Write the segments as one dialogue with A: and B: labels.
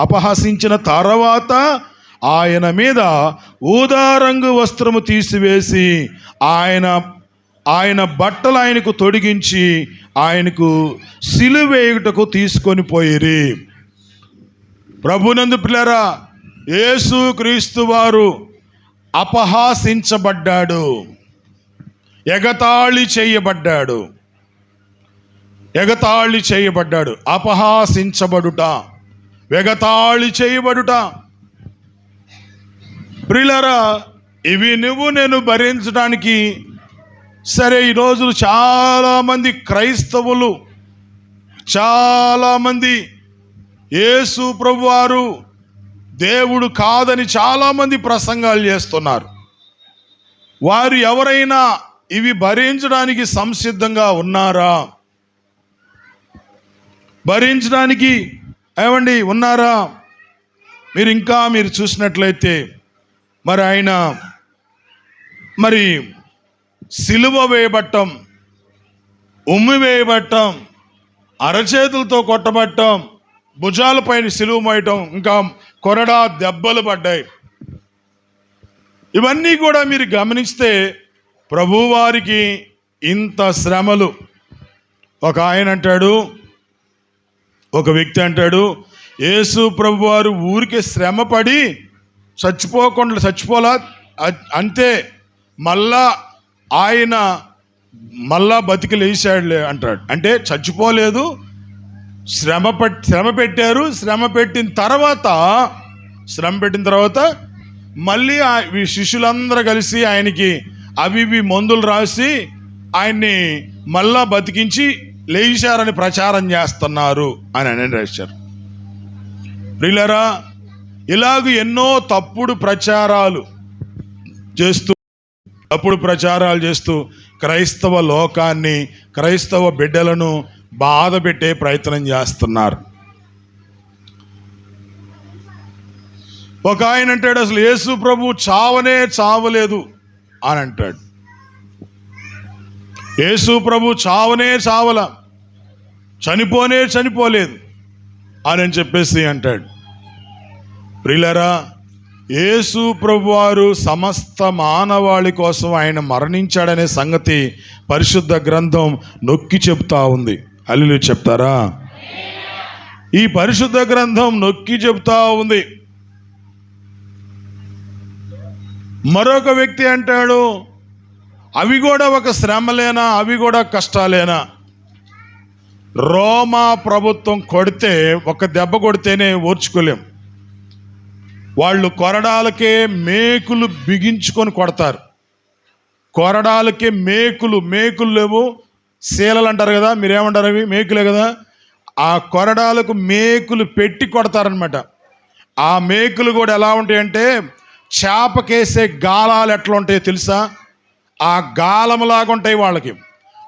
A: అపహసించిన తర్వాత ఆయన మీద ఊదారంగు వస్త్రము తీసివేసి ఆయన ఆయన బట్టలు ఆయనకు తొడిగించి ఆయనకు సిలువేయుటకు తీసుకొని పోయిరి. ప్రభునందు పిల్లరా యేసు క్రీస్తు వారు అపహాసించబడ్డాడు. ఎగతాళి చేయబడ్డాడు. ఎగతాళి చేయబడ్డాడు. అపహాసించబడుట. వెగతాళి చేయబడుట. ప్రిలరా ఇవి నువ్వు నేను భరించడానికి సరే ఈ చాలామంది క్రైస్తవులు చాలామంది యేసు ప్రభువారు దేవుడు కాదని చాలామంది ప్రసంగాలు చేస్తున్నారు. వారు ఎవరైనా ఇవి భరించడానికి సంసిద్ధంగా ఉన్నారా? భరించడానికి ఏమండి ఉన్నారా? మీరు ఇంకా మీరు చూసినట్లయితే మరి ఆయన మరి సిలువ వేయబట్టం ఉమ్మి వేయబట్టం అరచేతులతో కొట్టబట్టం భుజాలపైన సిలువ మోయటం ఇంకా కొరడా దెబ్బలు పడ్డాయి. ఇవన్నీ కూడా మీరు గమనిస్తే ప్రభువారికి ఇంత శ్రమలు. ఒక ఆయన అంటాడు ఒక వ్యక్తి అంటాడు యేసు ప్రభు వారు ఊరికే శ్రమపడి చచ్చిపోకుండా చచ్చిపోలా? అంతే మళ్ళా ఆయన మళ్ళా బతికి లేచాడులే అంటాడు. అంటే చచ్చిపోలేదు శ్రమ శ్రమ పెట్టారు శ్రమ పెట్టిన తర్వాత శ్రమ పెట్టిన తర్వాత మళ్ళీ ఆ- ఈ శిష్యులందరూ కలిసి ఆయనకి అవి ఇవి మందులు రాసి ఆయన్ని మళ్ళా బతికించి లేచారని ప్రచారం చేస్తున్నారు అని అని రాశారు. ప్రిలరా ఇలాగ ఎన్నో తప్పుడు ప్రచారాలు చేస్తూ తప్పుడు ప్రచారాలు చేస్తూ క్రైస్తవ లోకాన్ని క్రైస్తవ బిడ్డలను బాధ పెట్టే ప్రయత్నం చేస్తున్నారు. ఒక ఆయన అంటాడు అసలు యేసు ప్రభు చావనే చావలేదు అని అంటాడు. యేసు ప్రభు చావనే చావల. చనిపోనే చనిపోలేదు. అని చెప్పేసి అంటాడు. ప్రిలరా యేసు ప్రభువారు సమస్త మానవాళి కోసం ఆయన మరణించాడనే సంగతి పరిశుద్ధ గ్రంథం నొక్కి చెప్తా ఉంది. అల్లు చెప్తారా? ఈ పరిశుద్ధ గ్రంథం నొక్కి చెప్తా ఉంది. మరొక వ్యక్తి అంటాడు అవి కూడా ఒక శ్రమలేనా? అవి కూడా కష్టాలేనా? రోమా ప్రభుత్వం కొడితే ఒక దెబ్బ కొడితేనే ఓర్చుకోలేం. వాళ్ళు కొరడాలకే మేకులు బిగించుకొని కొడతారు. కొరడాలకే మేకులు మేకులు లేవు. శీలలు అంటారు కదా మీరేమంటారు అవి? మేకులే కదా. ఆ కొరడాలకు మేకులు పెట్టి కొడతారనమాట ఆ మేకులు కూడా ఎలా ఉంటాయంటే చేపకేసే గాలాలు ఎట్లా ఉంటాయో తెలుసా? ఆ గాలంలాగుంటాయి ఉంటాయి వాళ్ళకి.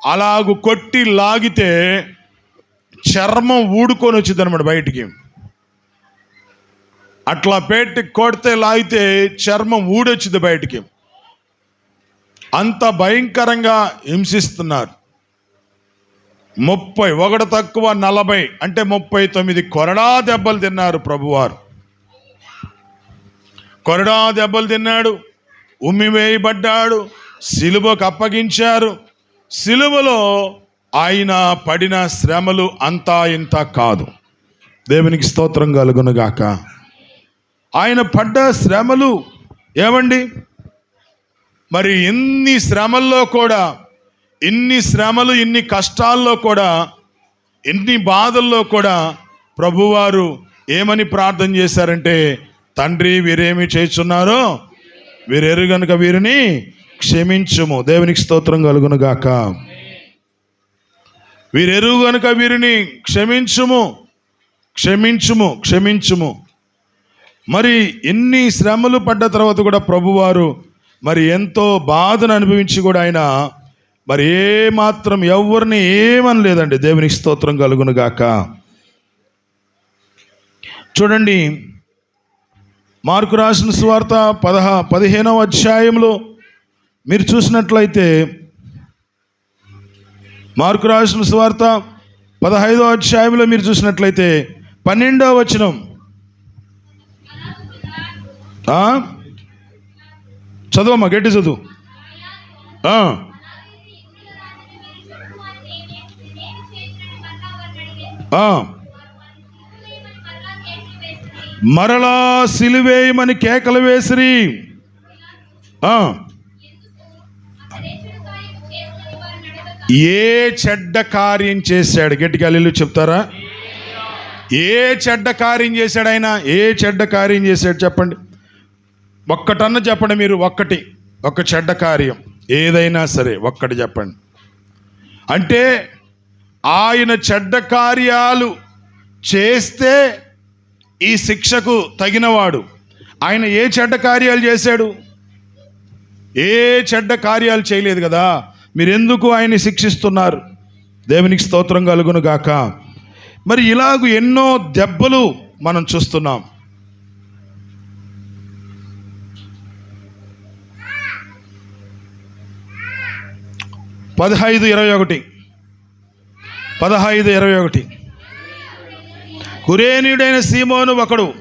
A: అలాగు కొట్టి లాగితే చర్మం ఊడుకొని వచ్చింది అనమాట బయటికి. అట్లా పెట్టి కొడితే లాగితే చర్మం ఊడొచ్చింది బయటికి. అంత భయంకరంగా హింసిస్తున్నారు. ముప్పై ఒకటి తక్కువ నలభై అంటే ముప్పై తొమ్మిది కొరడా దెబ్బలు తిన్నారు ప్రభువారు. కొరడా దెబ్బలు తిన్నాడు ఉమ్మి వేయబడ్డాడు సిలువకు అప్పగించారు. సిలువలో ఆయన పడిన శ్రమలు అంతా ఇంత కాదు. దేవునికి స్తోత్రం కలుగునుగాక ఆయన పడ్డ శ్రమలు ఏమండి? మరి ఇన్ని శ్రమల్లో కూడా ఇన్ని శ్రమలు ఇన్ని కష్టాల్లో కూడా ఇన్ని బాధల్లో కూడా ప్రభువారు ఏమని ప్రార్థన చేశారంటే తండ్రి వీరేమి చేస్తున్నారో? వీరెరు గనుక వీరిని క్షమించుము. దేవునికి స్తోత్రం కలుగును గాక. వీరెరు గనుక వీరిని క్షమించుము. క్షమించుము క్షమించుము. మరి ఎన్ని శ్రమలు పడ్డ తర్వాత కూడా ప్రభువారు మరి ఎంతో బాధను అనుభవించి కూడా ఆయన మరి ఏమాత్రం మాత్రం ఎవరిని ఏమనలేదండి. దేవునికి స్తోత్రం కలుగును గాక. చూడండి మార్కు రాసిన సువార్త పదహ పదిహేనవ అధ్యాయంలో మీరు చూసినట్లయితే మార్కు రాసిన సువార్త పదహైదవ అధ్యాయంలో మీరు చూసినట్లయితే పన్నెండవ వచనం. చదవమ్మా గట్టి చదువు. మరలా సిలువేయమని కేకలు వేసిరి. ఏ చెడ్డ కార్యం చేశాడు? గట్టిగా అల్లు చెప్తారా? ఏ చెడ్డ కార్యం చేశాడు ఆయన? ఏ చెడ్డ కార్యం చేశాడు చెప్పండి. ఒక్కటన్న చెప్పండి మీరు ఒక్కటి. ఒక చెడ్డ కార్యం. ఏదైనా సరే ఒక్కటి చెప్పండి. అంటే ఆయన చెడ్డ కార్యాలు చేస్తే ఈ శిక్షకు తగినవాడు. ఆయన ఏ చెడ్డ కార్యాలు చేశాడు? ఏ చెడ్డ కార్యాలు చేయలేదు కదా? మీరెందుకు ఆయన్ని శిక్షిస్తున్నారు? దేవునికి స్తోత్రం కలుగును గాక. మరి ఇలాగ ఎన్నో దెబ్బలు మనం చూస్తున్నాం. పదహైదు ఇరవై ఒకటి. పదహైదు ఇరవై ఒకటి. కురేనీయుడైన సీమోను ఒకడు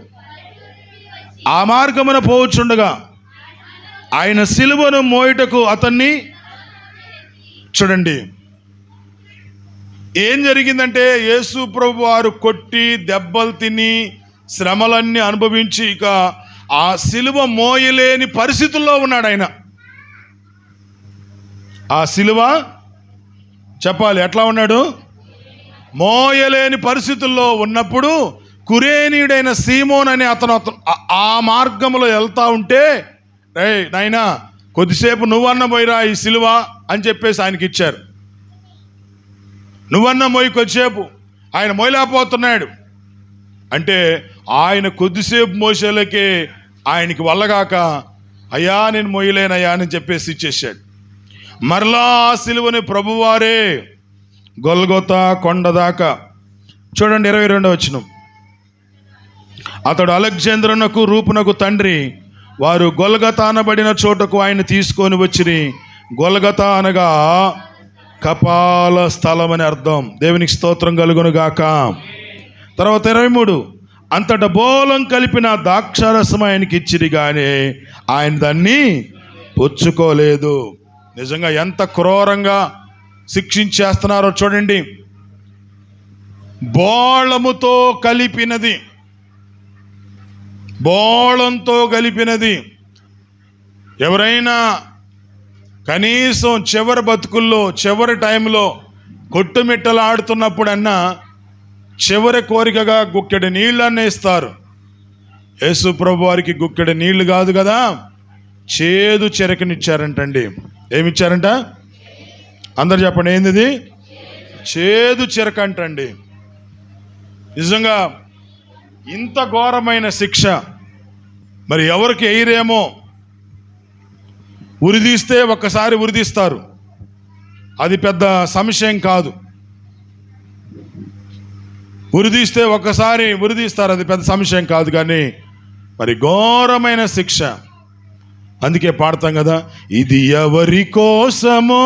A: ఆ మార్గమున పోవచ్చుండగా ఆయన సిలువను మోయుటకు అతన్ని చూడండి. ఏం జరిగిందంటే యేసు ప్రభు వారు కొట్టి దెబ్బలు తిని శ్రమలన్నీ అనుభవించి ఇక ఆ సిలువ మోయలేని పరిస్థితుల్లో ఉన్నాడు ఆయన. ఆ సిలువ చెప్పాలి ఎట్లా ఉన్నాడు? మోయలేని పరిస్థితుల్లో ఉన్నప్పుడు కురేనీయుడైన సీమోన్ అనే అతను అతను ఆ- ఆ మార్గంలో వెళ్తా ఉంటే రే నాయనా కొద్దిసేపు నువ్వన్న పోయిరా ఈ సిలువ అని చెప్పేసి ఆయనకి ఇచ్చారు. నువ్వన్న మోయి కొద్దిసేపు. ఆయన మోయలేకపోతున్నాడు అంటే ఆయన కొద్దిసేపు మోసేలకే ఆయనకి వల్లగాక అయ్యా నేను మోయలేనయ్యా అని చెప్పేసి ఇచ్చేసాడు మరలా ఆ సిలువని ప్రభువారే గొల్గొత కొండదాకా చూడండి ఇరవై రెండవ వచ్చిన అతడు అలెగ్జాంద్రనకు రూపునకు తండ్రి వారు గొల్గత అనబడిన చోటకు ఆయన తీసుకొని వచ్చిరి. గొల్గత అనగా కపాల స్థలం అని అర్థం. దేవునికి స్తోత్రం కలుగును గాక. తర్వాత ఇరవై మూడు. అంతట బోలం కలిపిన ద్రాక్షారసం ఆయనకి ఇచ్చిరి కానీ ఆయన దాన్ని పుచ్చుకోలేదు. నిజంగా ఎంత క్రూరంగా శిక్షించేస్తున్నారో చూడండి. బోళముతో కలిపినది. బోళంతో కలిపినది ఎవరైనా కనీసం చివరి బతుకుల్లో చివరి టైంలో కొట్టుమిట్టలు ఆడుతున్నప్పుడన్నా చివరి కోరికగా గుక్కెడు నీళ్ళన్నీ ఇస్తారు. యేసు ప్రభు వారికి గుక్కెడు నీళ్ళు కాదు కదా? చేదు చెరకనిచ్చారంటండి. ఏమిచ్చారంట? అందరు చెప్పండి ఏంది ఇది? చేదు చెరక అంటండి నిజంగా ఇంత ఘోరమైన శిక్ష. మరి ఎవరికి ఎయిరేమో? ఉరిదీస్తే ఒక్కసారి ఉరిదీస్తారు. అది పెద్ద సంశయం కాదు. ఉరిదీస్తే ఒక్కసారి ఉరిదీస్తారు అది పెద్ద సంశయం కాదు కానీ మరి ఘోరమైన శిక్ష. అందుకే పాడతాం కదా ఇది ఎవరి కోసమో?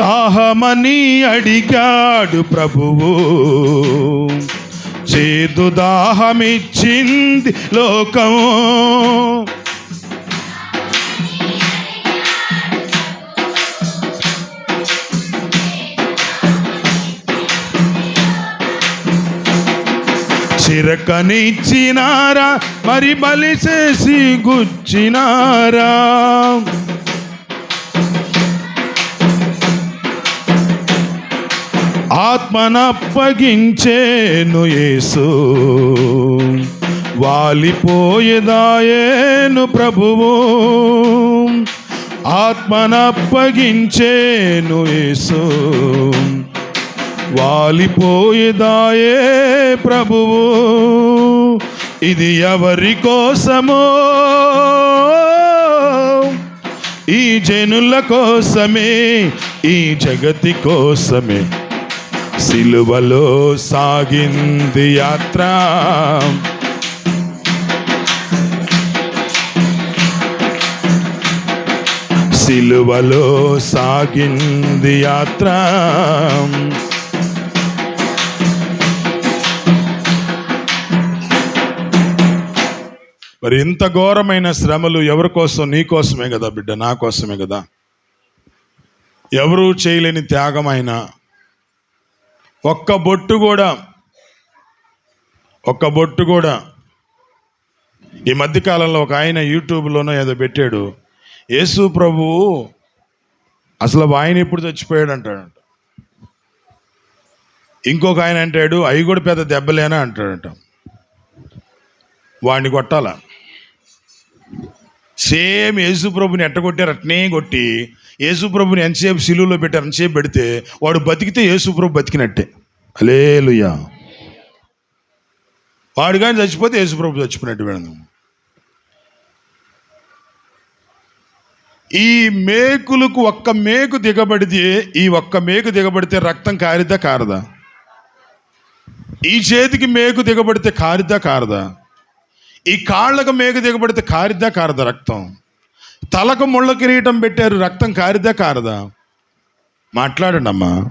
A: దాహమని అడిగాడు ప్రభువు. చేదు దాహమిచ్చింది లోకం చిరకనిచ్చినారా? మరి బలి చేసి గుచ్చినారా? ఆత్మనప్పగించేను యేసు. వాలిపోయేదాయేను ప్రభువు. ఆత్మనప్పగించేను యేసు. వాలిపోయేదాయే ప్రభువు. ఇది ఎవరి కోసమో? ఈ జనుల కోసమే ఈ జగతి కోసమే. సిలువలో సాగింది యాత్ర. సిలువలో సాగింది యాత్ర. మరి ఇంత ఘోరమైన శ్రమలు ఎవరి కోసం? నీ కోసమే కదా బిడ్డ నా కోసమే కదా. ఎవరూ చేయలేని త్యాగమైన ఒక్క బొట్టు కూడా ఒక్క బొట్టు కూడా. ఈ మధ్యకాలంలో ఒక ఆయన యూట్యూబ్లోనో ఏదో పెట్టాడు. యేసు ప్రభువు అసలు ఆయన ఎప్పుడు చచ్చిపోయాడు అంటాడంట ఇంకొక ఆయన అంటాడు అవి కూడా పెద్ద దెబ్బలేనా? అంటాడంట. వాడిని కొట్టాల? సేమ్ యేసుప్రభుని ఎట్టగొట్టారు అట్నే కొట్టి యేసుప్రభుని ఎంతసేపు సిలువులో పెట్టారు ఎంతసేపు పెడితే వాడు బతికితే యేసుప్రభు బతికినట్టే. అలేలుయ్యా వాడు కానీ చచ్చిపోతే యేసుప్రభు చచ్చిపోయినట్టు వినదు ఈ మేకులకు ఒక్క మేకు దిగబడితే ఈ ఒక్క మేకు దిగబడితే రక్తం కారిద్దా కారదా? ఈ చేతికి మేకు దిగబడితే కారిద్దా కారదా? ఈ కాళ్ళకు మేక దిగబడితే కారిద్దా కారదా రక్తం? తలకు ముళ్ళ కిరీటం పెట్టారు రక్తం కారిద్దా కారదా? మాట్లాడండి అమ్మా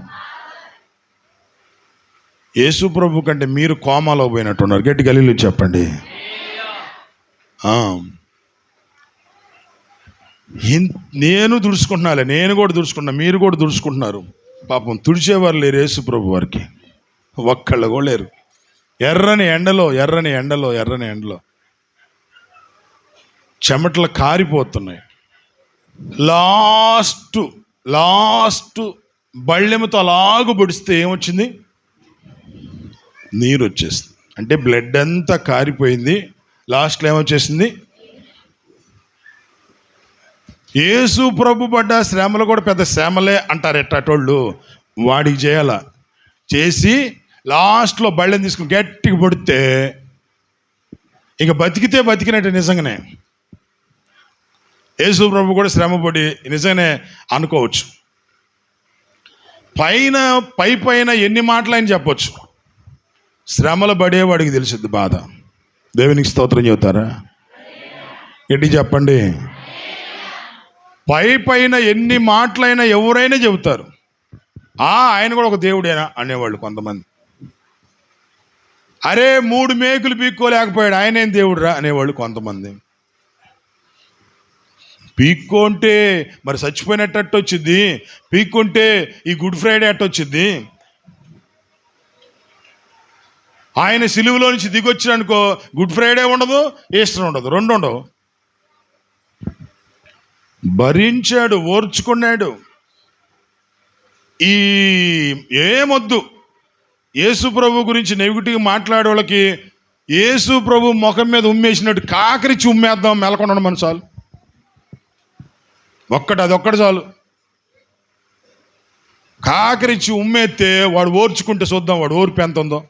A: యేసు ప్రభు కంటే మీరు కోమాలో పోయినట్టున్నారు. గట్టి గలీలు చెప్పండి. నేను దుడుచుకుంటున్నాలే నేను కూడా దుడుచుకుంటున్నా మీరు కూడా దుడుచుకుంటున్నారు. పాపం తుడిచేవారు లేరు యేసు ప్రభు వారికి. ఒక్కళ్ళు కూడా లేరు. ఎర్రని ఎండలో ఎర్రని ఎండలో ఎర్రని ఎండలో. చెమటలు కారిపోతున్నాయి. లాస్ట్ లాస్ట్ బళ్ళెముతో అలాగు పొడిస్తే ఏమొచ్చింది? నీరు వచ్చేసింది. అంటే బ్లడ్ అంతా కారిపోయింది. లాస్ట్లో ఏమొచ్చేసింది? యేసు ప్రభు పడ్డ శ్రమలు కూడా పెద్ద శ్రమలే అంటారు ఎట్టటోళ్ళు వాడికి చేయాల? చేసి లాస్ట్లో బళ్ళని తీసుకుని గట్టిగా పడితే ఇక బతికితే బతికినట్టు నిజంగానే. యేసు ప్రభు కూడా శ్రమపడి నిజంగానే అనుకోవచ్చు. పైన పై పైన ఎన్ని మాటలు ఆయన చెప్పొచ్చు. శ్రమలు పడేవాడికి తెలిసిద్ది బాధ. దేవునికి స్తోత్రం చెబుతారా? ఎట్టి చెప్పండి. పై పైన ఎన్ని మాటలైనా ఎవరైనా చెబుతారు. ఆ ఆయన కూడా ఒక దేవుడేనా అనేవాళ్ళు కొంతమంది. అరే మూడు మేకులు పీక్కోలేకపోయాడు. ఆయన ఏం దేవుడురా అనేవాళ్ళు కొంతమంది. పీక్కుంటే మరి చచ్చిపోయినట్టు వచ్చింది. పీక్కుంటే ఈ గుడ్ ఫ్రైడే అట్ట వచ్చింది. ఆయన సిలువులో నుంచి దిగొచ్చిననుకో గుడ్ ఫ్రైడే ఉండదు ఈస్టర్ ఉండదు రెండు ఉండవు. భరించాడు ఓర్చుకున్నాడు. ఈ ఏమొద్దు? యేసు ప్రభు గురించి నెగిటివ్ మాట్లాడే వాళ్ళకి యేసు ప్రభు ముఖం మీద ఉమ్మేసినట్టు కాకరించి ఉమ్మేద్దాం మెలకొండ మనసాలు ఒక్కటి అది ఒక్కటి చాలు. కాకరించి ఉమ్మేస్తే వాడు ఓర్చుకుంటే చూద్దాం వాడు ఓర్పు ఎంత ఉందో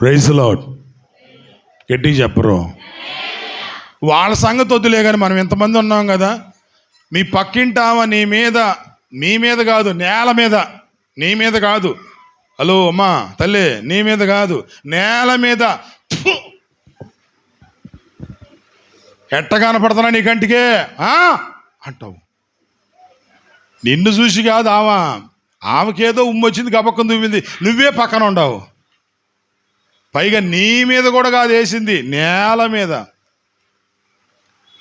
A: ప్రైజ్ లాడ్ గట్టిగా చెప్పరు. వాళ్ళ సంగతి వద్దులే కానీ మనం ఎంతమంది ఉన్నాం కదా. మీ పక్కింటామా నీ మీద? నీ మీద కాదు నేల మీద. నీ మీద కాదు. హలో అమ్మా తల్లి నీ మీద కాదు. నేల మీద. ఎట్ట కనపడుతున్నా నీ కంటికే? ఆ? అంటావు. నిన్ను చూసి కాదు ఆమె ఆమెకేదో ఉమ్మొచ్చింది గబక్కం దువ్వింది నువ్వే పక్కన ఉండవు. పైగా నీ మీద కూడా కాదు వేసింది నేల మీద.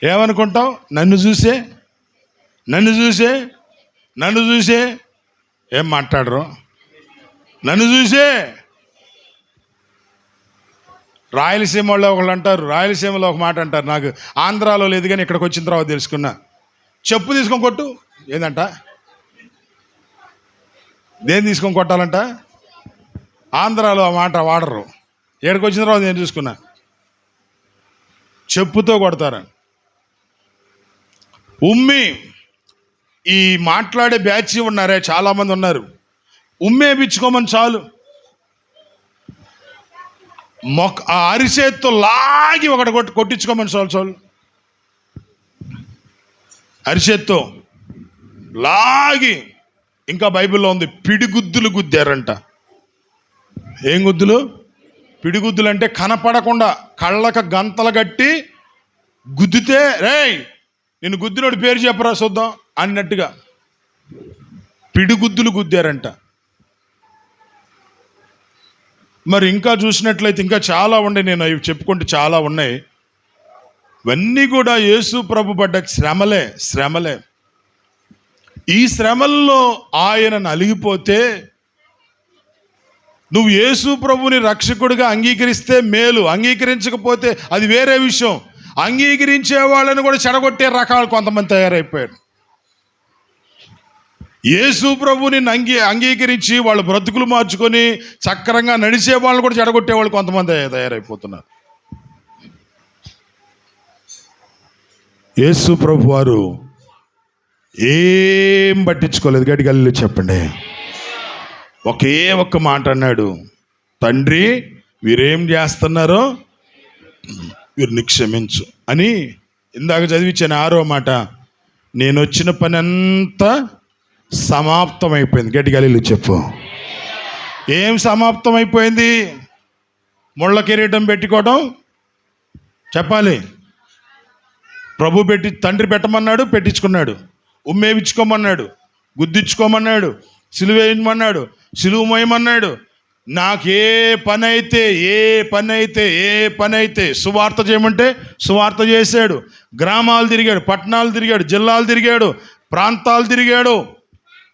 A: ఏమనుకుంటావు? నన్ను చూసే? నన్ను చూసే? నన్ను చూసే? ఏం మాట్లాడరు? నన్ను చూసే? రాయలసీమ వాళ్ళు ఒకళ్ళు అంటారు రాయలసీమలో ఒక మాట అంటారు నాకు. ఆంధ్రాలో లేదు కానీ ఇక్కడికి వచ్చిన తర్వాత తెలుసుకున్నా. చెప్పు తీసుకొని కొట్టు. ఏందంట? దేని తీసుకొని కొట్టాలంట? ఆంధ్రాలో ఆ మాట వాడరు. ఇక్కడికి వచ్చిన తర్వాత నేను చూసుకున్నా. చెప్పుతో కొడతారు. ఉమ్మి ఈ మాట్లాడే బ్యాచ్ ఉన్నారే చాలామంది ఉన్నారు. ఉమ్మేపించుకోమని చాలు. మొక్క ఆ అరిచేత్తో లాగి ఒకటి కొట్టి కొట్టించుకోమని సోల్ సోల్. అరిసేత్తో లాగి ఇంకా బైబిల్లో ఉంది పిడిగుద్దులు గుద్దారంట. ఏం గుద్దులు? పిడిగుద్దులు అంటే కనపడకుండా కళ్ళక గంతలు కట్టి గుద్దితే రేయ్ నేను గుద్దినోడి పేరు చెప్పరా చూద్దాం అన్నట్టుగా. పిడిగుద్దులు గుద్దారంట. మరి ఇంకా చూసినట్లయితే ఇంకా చాలా ఉన్నాయి. నేను అవి చెప్పుకుంటే చాలా ఉన్నాయి. ఇవన్నీ కూడా యేసు ప్రభు పడ్డ శ్రమలే శ్రమలే. ఈ శ్రమల్లో ఆయన నలిగిపోతే నువ్వు యేసు ప్రభుని రక్షకుడిగా అంగీకరిస్తే మేలు. అంగీకరించకపోతే అది వేరే విషయం. అంగీకరించే వాళ్ళని కూడా చెడగొట్టే రకాలు కొంతమంది తయారైపోయారు. యేసు ప్రభుని అంగీ అంగీకరించి వాళ్ళు బ్రతుకులు మార్చుకొని చక్రంగా నడిచే వాళ్ళని కూడా చెడగొట్టే వాళ్ళు కొంతమంది తయారైపోతున్నారు. యేసు ప్రభు వారు ఏం పట్టించుకోలేదు. గడిగల్లు చెప్పండి. ఒకే ఒక్క మాట అన్నాడు. తండ్రి వీరేం చేస్తున్నారో వీరిని క్షమించు అని ఇందాక చదివించాను ఆరో మాట. నేను వచ్చిన పని అంతా సమాప్తం అయిపోయింది గట్టిగా చెప్పు. ఏం సమాప్తం అయిపోయింది ముళ్ళ కిరీటం పెట్టుకోవడం చెప్పాలి. ప్రభు పెట్టి తండ్రి పెట్టమన్నాడు పెట్టించుకున్నాడు. ఉమ్మేవిచ్చుకోమన్నాడు గుద్దించుకోమన్నాడు సిలువేయమన్నాడు సిలువు మోయమన్నాడు. నాకు ఏ పని అయితే ఏ పని అయితే ఏ పని అయితే సువార్త చేయమంటే సువార్త చేశాడు. గ్రామాలు తిరిగాడు పట్టణాలు తిరిగాడు జిల్లాలు తిరిగాడు ప్రాంతాలు తిరిగాడు.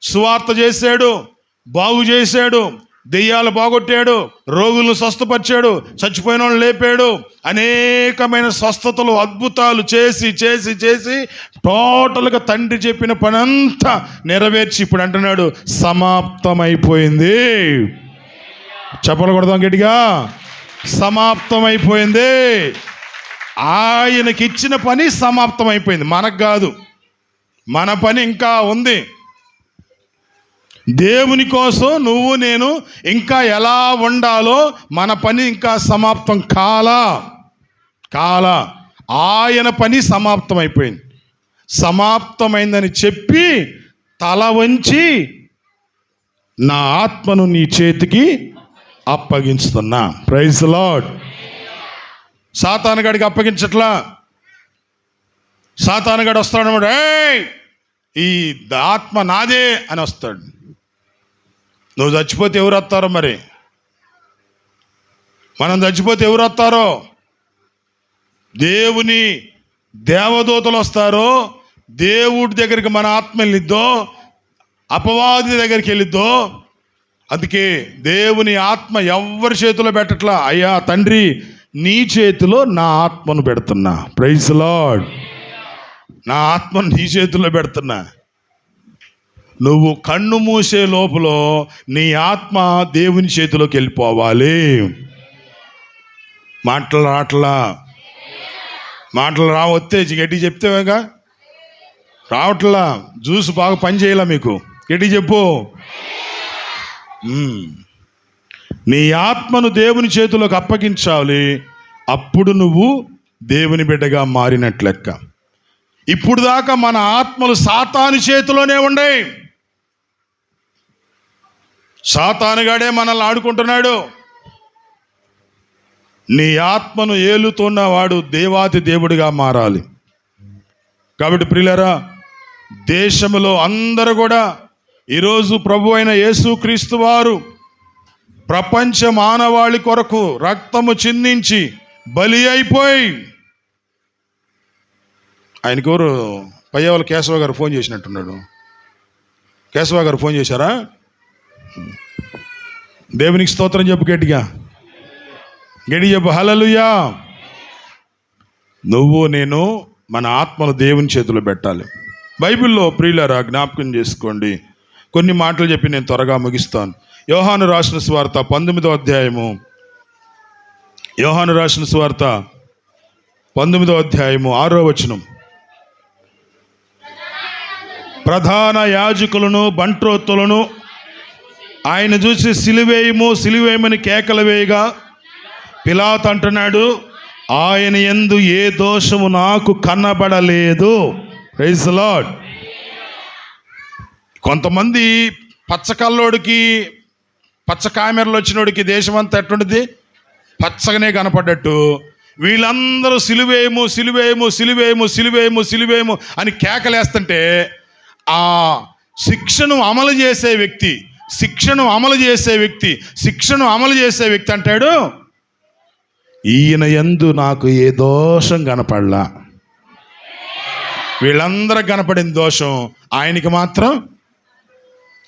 A: సువార్త చేశాడు బాగు చేశాడు దెయ్యాలు బాగొట్టాడు రోగులను స్వస్థపరిచాడు చచ్చిపోయిన వాళ్ళు లేపాడు అనేకమైన స్వస్థతలు అద్భుతాలు చేసి చేసి చేసి టోటల్గా తండ్రి చెప్పిన పని అంతా నెరవేర్చి ఇప్పుడు అంటున్నాడు సమాప్తమైపోయింది. చెప్పలు కొడదాం గట్టిగా? సమాప్తమైపోయింది. ఆయనకి ఇచ్చిన పని సమాప్తమైపోయింది. మనకు కాదు. మన పని ఇంకా ఉంది. దేవుని కోసం నువ్వు నేను ఇంకా ఎలా ఉండాలో మన పని ఇంకా సమాప్తం కాలా. కాలా. ఆయన పని సమాప్తం అయిపోయింది సమాప్తమైందని చెప్పి తల వంచి నా ఆత్మను నీ చేతికి అప్పగించుతున్నా. Praise lord సాతానగాడికి అప్పగించట్లా? సాతానగాడు వస్తాడు "ఏయ్, ఈ ఆత్మ నాదే అని వస్తాడు. నువ్వు చచ్చిపోతే ఎవరు వస్తారో మరి? మనం చచ్చిపోతే ఎవరు వస్తారో? దేవుని దేవదూతలు వస్తారో. దేవుడి దగ్గరికి మన ఆత్మ వెళ్ళిద్దో అపవాది దగ్గరికి వెళ్ళిద్దో అందుకే దేవుని ఆత్మ ఎవరి చేతిలో పెట్టట్లా? అయ్యా తండ్రి నీ చేతిలో నా ఆత్మను పెడుతున్నా. ప్రైజ్ లాడ్ నా ఆత్మను నీ చేతిలో పెడుతున్నా. నువ్వు కన్ను మూసే లోపల నీ ఆత్మ దేవుని చేతిలోకి వెళ్ళిపోవాలి. మాటలు రావట్లా? మాటలు రావస్తే గట్టి చెప్తేవేగా రావట్లా? జ్యూస్ బాగా పని చేయాల మీకు? గట్టి చెప్పు. నీ ఆత్మను దేవుని చేతిలోకి అప్పగించాలి. అప్పుడు నువ్వు దేవుని బిడ్డగా మారినట్లెక్క. ఇప్పుడు దాకా మన ఆత్మలు సాతాని చేతిలోనే ఉండేవి సాతానుగాడే మనల్ని ఆడుకుంటున్నాడు. నీ ఆత్మను ఏలుతున్న వాడు దేవాతి దేవుడిగా మారాలి. కాబట్టి ప్రియులరా దేశంలో అందరూ కూడా ఈరోజు ప్రభు అయిన యేసుక్రీస్తు వారు ప్రపంచ మానవాళి కొరకు రక్తము చిందించి బలి అయిపోయి ఆయన ఎవరు పయ్యవాళ్ళ కేశవ గారు ఫోన్ చేసినట్టున్నాడు. కేశవ గారు ఫోన్ చేశారా? దేవునికి స్తోత్రం చెప్పు గట్టిగా. గడి చెప్పు. హలలుయా నువ్వు నేను మన ఆత్మను దేవుని చేతిలో పెట్టాలి. బైబిల్లో ప్రియులరా జ్ఞాపకం చేసుకోండి. కొన్ని మాటలు చెప్పి నేను త్వరగా ముగిస్తాను. యోహాను రాసిన స్వార్త పంతొమ్మిదో అధ్యాయము. యోహాను రాసిన స్వార్త పంతొమ్మిదో అధ్యాయము ఆరో వచనం. ప్రధాన యాజకులను బంట్రోత్తులను ఆయన చూసి సిలివేయము సిలివేయమని కేకలు వేయగా పిలాత్ అంటున్నాడు ఆయన ఎందు ఏ దోషము నాకు కనబడలేదు. ప్రైజ్ లాడ్ కొంతమంది పచ్చకల్లోడికి పచ్చ కామెరలు వచ్చినోడికి దేశం అంతా ఎట్టుండిది పచ్చగానే కనపడ్డట్టు. వీళ్ళందరూ సిలువేయము సిలువేయము సిలువేయము సిలువేయము సిలువేయము అని కేకలేస్తుంటే ఆ శిక్షను అమలు చేసే వ్యక్తి శిక్షను అమలు చేసే వ్యక్తి శిక్షను అమలు చేసే వ్యక్తి అంటాడు ఈయన ఎందు నాకు ఏ దోషం కనపడలా. వీళ్ళందరికి కనపడిన దోషం ఆయనకి మాత్రం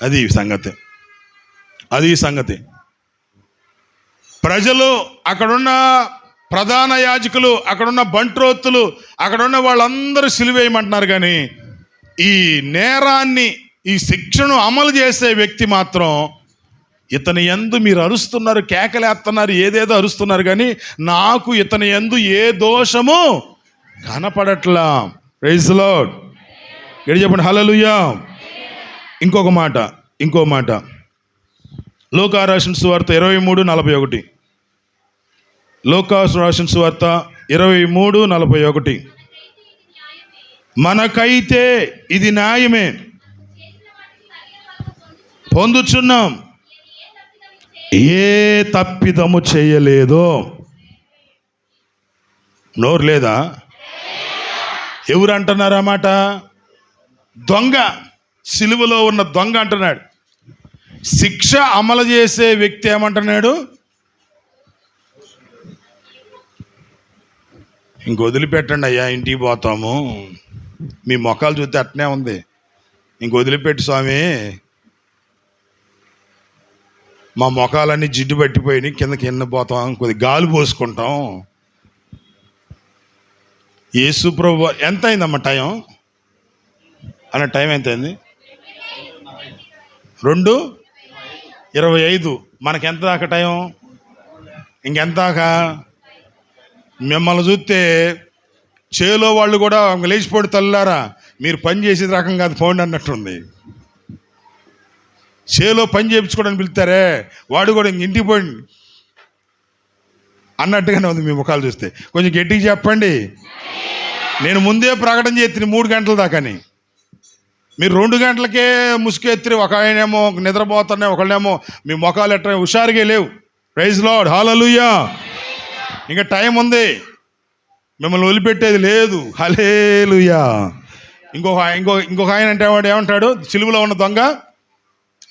A: అది సంగతి. అది సంగతి. ప్రజలు అక్కడున్న ప్రధాన యాజకులు అక్కడున్న బంట్రోత్తులు అక్కడున్న వాళ్ళందరూ సిలివేయమంటున్నారు కానీ ఈ నేరాన్ని ఈ శిక్షను అమలు చేసే వ్యక్తి మాత్రం ఇతని ఎందు మీరు అరుస్తున్నారు కేకలేస్తున్నారు ఏదేదో అరుస్తున్నారు కానీ నాకు ఇతని ఎందు ఏ దోషము కనపడట్లా. ప్రైజ్ లార్డ్ ఎడి చెప్పండి హల్లెలూయా ఇంకొక మాట ఇంకో మాట. లోకారాసిన సువార్త ఇరవై మూడు నలభై ఒకటి. లోకారాసిన సువార్త ఇరవై మూడు నలభై ఒకటి. మనకైతే ఇది న్యాయమే. పొందుచున్నాం. ఏ తప్పిదము చేయలేదో. నోరు లేదా? ఎవరు అంటున్నారు దొంగ సిలువలో ఉన్న దొంగ అంటున్నాడు. శిక్ష అమలు చేసే వ్యక్తి ఏమంటున్నాడు? ఇంక వదిలిపెట్టండి అయ్యా ఇంటికి పోతాము. మీ మొఖాలు చూస్తే అట్నే ఉంది. ఇంక వదిలిపెట్టి స్వామి. మా మొఖాలన్నీ జిడ్డు పట్టిపోయి కింద కింద పోతాం కొద్ది గాలి పోసుకుంటాం. యేసు ప్రభు ఎంత అయిందమ్మా టైం? అన్న టైం ఎంత అయింది రెండు? ఇరవై ఐదు. మనకెంత దాకా టైం? ఇంకెంత దాకా మిమ్మల్ని చూస్తే చేలో వాళ్ళు కూడా లేచిపోయి తల్లారా మీరు పని చేసేది రకం కాదు ఫోన్ అన్నట్టుంది. చేలో పని చేయించుకోవడానికి పిలుస్తారే? వాడు కూడా ఇంక ఇంటికి పోయి అన్నట్టుగానే ఉంది మీ ముఖాలు చూస్తే. కొంచెం గట్టిగా చెప్పండి. నేను ముందే ప్రకటన చేతిని మూడు గంటల దాకాని. మీరు రెండు గంటలకే ముసుకెత్తి ఒక ఆయనేమో నిద్రపోతున్నాయి ఒకళ్ళేమో మీ ముఖాలు ఎట్ట హుషారుగా లేవు. ప్రైజ్ లాడ్ హాలలుయా ఇంకా టైం ఉంది. మిమ్మల్ని వదిలిపెట్టేది లేదు. హలేలుయా ఇంకొక ఇంకో ఇంకొక ఆయన అంటే వాడు ఏమంటాడు? సిలువలో ఉన్న దొంగ.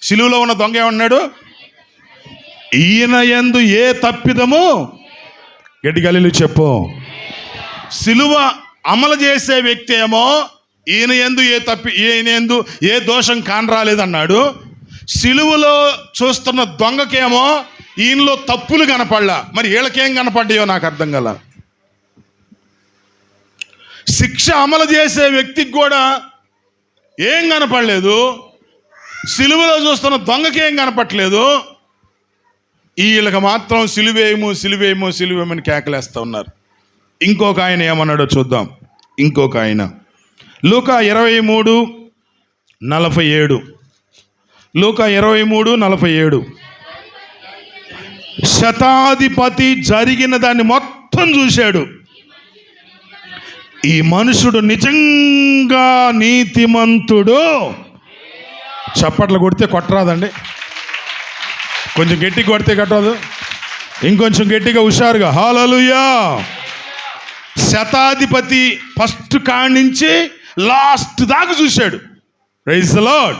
A: సిలువలో ఉన్న దొంగ ఏమన్నాడు? ఈయన ఎందు ఏ తప్పిదము గడ్డిగలీలు చెప్పు. సిలువ అమలు చేసే వ్యక్తి ఏమో ఈయన ఎందు ఏ తప్పి ఈయన ఎందు ఏ దోషం కానరాలేదన్నాడు. సిలువలో చూస్తున్న దొంగకేమో ఈయనలో తప్పులు కనపడలా. మరి వీళ్ళకేం కనపడ్డాయో నాకు అర్థం కల? శిక్ష అమలు చేసే వ్యక్తికి కూడా ఏం కనపడలేదు. సిలువలో చూస్తున్న దొంగకి ఏం కనపట్లేదు? వీళ్ళకి మాత్రం సిలువేయము సిలువేయము సిలువేయమని కేకలేస్తూ ఉన్నారు. ఇంకొక ఆయన ఏమన్నాడో చూద్దాం. ఇంకొక ఆయన. లూక ఇరవై మూడు నలభై ఏడు. లూక ఇరవై మూడు నలభై ఏడు. శతాధిపతి జరిగిన దాన్ని మొత్తం చూశాడు. ఈ మనుషుడు నిజంగా నీతిమంతుడు. చప్పట్లు కొడితే కొట్టరాదండి. కొంచెం గట్టిగా కొడితే కట్టదు ఇంకొంచెం గట్టిగా హుషారుగా హాలలుయా శతాధిపతి ఫస్ట్ కాడి నుంచి లాస్ట్ దాకా చూశాడు. Praise lord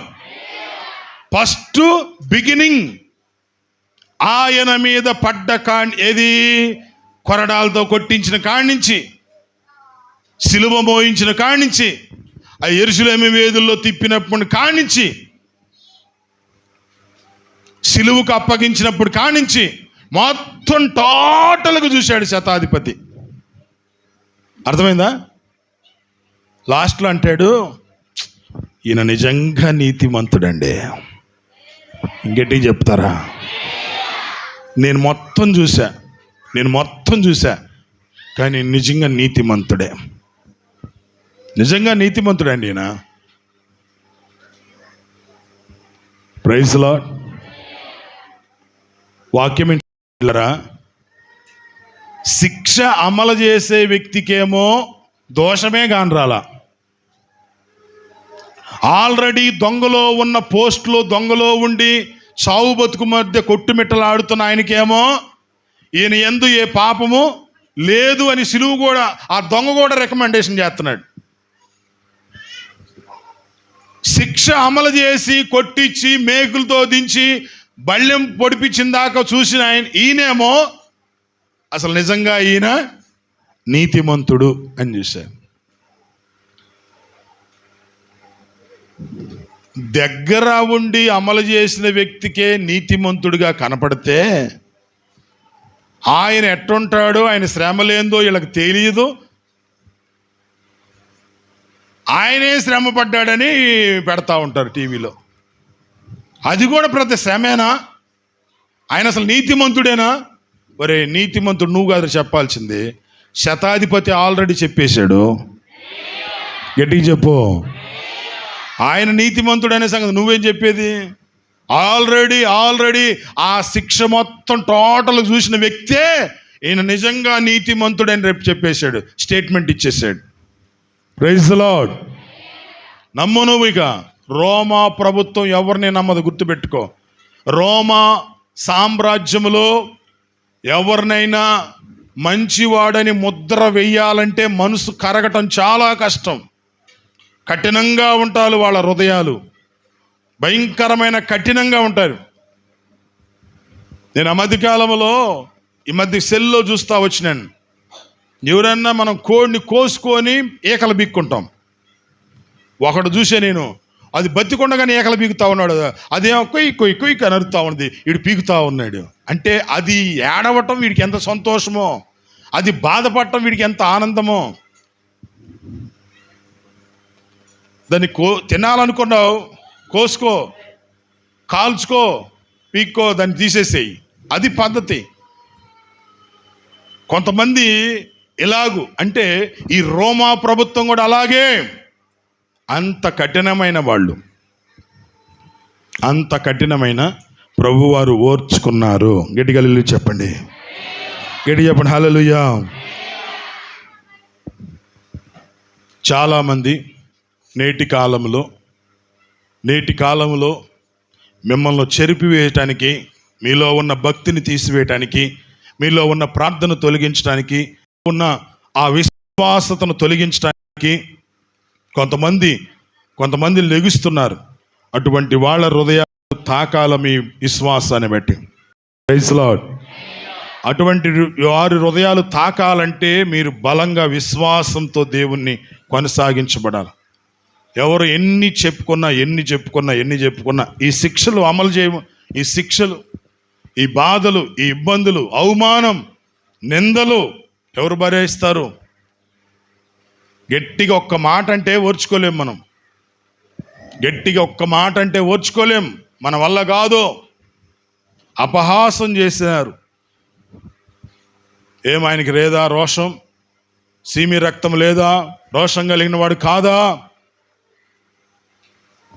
A: first beginning. ఆయన మీద పడ్డ కాడి ఏది? కొరడాలతో కొట్టించిన కాడి నుంచి సిలువ మోయించిన కాడి నుంచి ఆ ఎరుసులేమి వేదుల్లో తిప్పినప్పుడు కాడి నుంచి సిలువుకు అప్పగించినప్పుడు కానించి మొత్తం టోటల్గా చూశాడు శతాధిపతి. అర్థమైందా? లాస్ట్లో అంటాడు ఈయన నిజంగా నీతిమంతుడండి. ఇంకెట్టి చెప్తారా? నేను మొత్తం చూసా నేను మొత్తం చూసా కానీ నిజంగా నీతిమంతుడే. నిజంగా నీతిమంతుడండి ఈయన. ప్రైజ్ లాడ్ వాక్యం ఏంటారా శిక్ష అమలు చేసే వ్యక్తికేమో దోషమే కానరాల ఆల్రెడీ దొంగలో ఉన్న పోస్టులో దొంగలో ఉండి చావు బతుకు మధ్య కొట్టుమిట్టలాడుతున్న ఆయనకేమో ఈయన ఎందు ఏ పాపము లేదు అని సిలువు కూడా ఆ దొంగ కూడా రికమెండేషన్ చేస్తున్నాడు. శిక్ష అమలు చేసి కొట్టించి మేకులతో దించి బళ్ళెం పొడిపించిందాక చూసిన ఆయన ఈయనేమో అసలు నిజంగా ఈయన నీతిమంతుడు అని చూశారు. దగ్గర ఉండి అమలు చేసిన వ్యక్తికే నీతిమంతుడిగా కనపడితే ఆయన ఎట్టుంటాడో ఆయన శ్రమ లేదో వీళ్ళకి తెలియదు ఆయనే శ్రమ పడ్డాడని పెడతా ఉంటారు టీవీలో. అది కూడా ప్రతి శ్రమేనా? ఆయన అసలు నీతిమంతుడేనా? ఒరే నీతిమంతుడు నువ్వు కాదు చెప్పాల్సింది. శతాధిపతి ఆల్రెడీ చెప్పేశాడు. గట్టిగా చెప్పు. ఆయన నీతిమంతుడనే సంగతి నువ్వేం చెప్పేది? ఆల్రెడీ ఆల్రెడీ ఆ శిక్ష మొత్తం టోటల్ చూసిన వ్యక్తే ఈయన నిజంగా నీతిమంతుడని రేపు చెప్పేశాడు. స్టేట్మెంట్ ఇచ్చేసాడు ప్రైజ్ లాడ్ నమ్ము నువ్వు ఇక. రోమా ప్రభుత్వం ఎవరిని నమ్మదు గుర్తుపెట్టుకో. రోమా సామ్రాజ్యములో ఎవరినైనా మంచివాడని ముద్ర వెయ్యాలంటే మనసు కరగటం చాలా కష్టం. కఠినంగా ఉంటారు వాళ్ళ హృదయాలు. భయంకరమైన కఠినంగా ఉంటారు. నేను ఆ మధ్యకాలంలో ఈ మధ్య సెల్లో చూస్తా వచ్చినాను. ఎవరన్నా మనం కోడిని కోసుకొని ఏకలు బిక్కుంటాం. ఒకడు చూసే నేను అది బతికొండగానే ఏకల పీకుతా ఉన్నాడు. అదేమో కొయ్యి కొయ్యి కొయ్యి కనరుతా ఉన్నది. వీడు పీకుతా ఉన్నాడు. అంటే అది ఏడవటం వీడికి ఎంత సంతోషమో. అది బాధపడటం వీడికి ఎంత ఆనందమో. దాన్ని కో తినాలనుకున్నావు కోసుకో కాల్చుకో పీక్కో దాన్ని తీసేసేయి. అది పద్ధతి. కొంతమంది ఇలాగు అంటే ఈ రోమా ప్రభుత్వం కూడా అలాగే. అంత కఠినమైన వాళ్ళు. అంత కఠినమైన ప్రభువారు ఓర్చుకున్నారు. గట్టిగల్లు చెప్పండి. గట్టి చెప్పండి. హలలుయా చాలామంది నేటి కాలంలో నేటి కాలంలో మిమ్మల్ని చెరిపివేయటానికి మీలో ఉన్న భక్తిని తీసివేయటానికి మీలో ఉన్న ప్రార్థన తొలగించడానికి ఉన్న ఆ విశ్వాసతను తొలగించడానికి కొంతమంది కొంతమంది లెగుస్తున్నారు. అటువంటి వాళ్ళ హృదయాలు తాకాల మీ విశ్వాసాన్ని బట్టి. ప్రైజ్ అటువంటి వారి హృదయాలు తాకాలంటే మీరు బలంగా విశ్వాసంతో దేవుణ్ణి కొనసాగించబడాలి. ఎవరు ఎన్ని చెప్పుకున్నా ఎన్ని చెప్పుకున్నా ఎన్ని చెప్పుకున్నా ఈ శిక్షలు అమలు చేయ ఈ శిక్షలు ఈ బాధలు ఈ ఇబ్బందులు అవమానం నిందలు ఎవరు భరిస్తారు గట్టిగా ఒక్క మాట అంటే ఓర్చుకోలేం మనం. గట్టిగా ఒక్క మాట అంటే ఓర్చుకోలేం. మన వల్ల కాదు. అపహాసం చేసినారు. ఏం ఆయనకి లేదా రోషం? సీమి రక్తం లేదా? రోషం కలిగిన వాడు కాదా?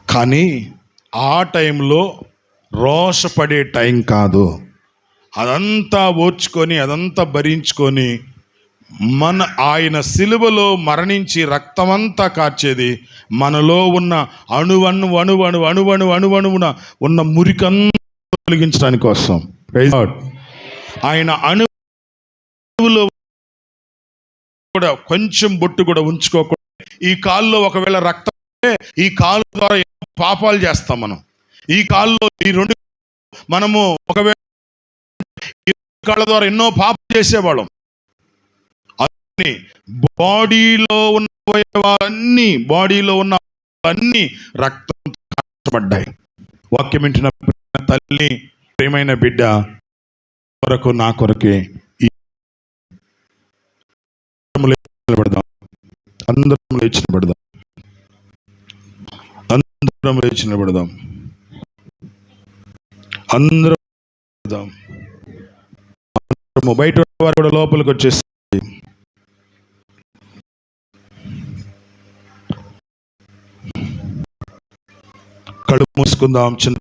A: కానీ ఆ టైంలో రోషపడే టైం కాదు. అదంతా ఓర్చుకొని అదంతా భరించుకొని మన ఆయన సిలువలో మరణించి రక్తమంతా కార్చేది మనలో ఉన్న అణువణు అణువణు అణువణు అణువణువున ఉన్న మురికంతా తొలగించడానికి కోసం. ఆయన అణువులో కూడా కొంచెం బొట్టు కూడా ఉంచుకోకుండా ఈ కాల్లో ఒకవేళ రక్తం ఈ కాలు ద్వారా ఎన్నో పాపాలు చేస్తాం మనం. ఈ కాల్లో ఈ రెండు మనము ఒకవేళ ఈ కాళ్ళ ద్వారా ఎన్నో పాపాలు చేసేవాళ్ళం. అన్ని బాడీలో ఉన్న అవయవాలన్నీ బాడీలో ఉన్న అన్ని రక్తం కాచబడ్డాయి. వాక్యం వింటున్న తల్లి ప్రేమైన బిడ్డ కొరకు నా కొరకే ఈ నిలబడదాం అందరం లేచి నిలబడదాం అందరం లేచి నిలబడదాం అందరం బయట వారు కూడా లోపలికి వచ్చేసి కళ్ళు మూసుకుందాం చిన్న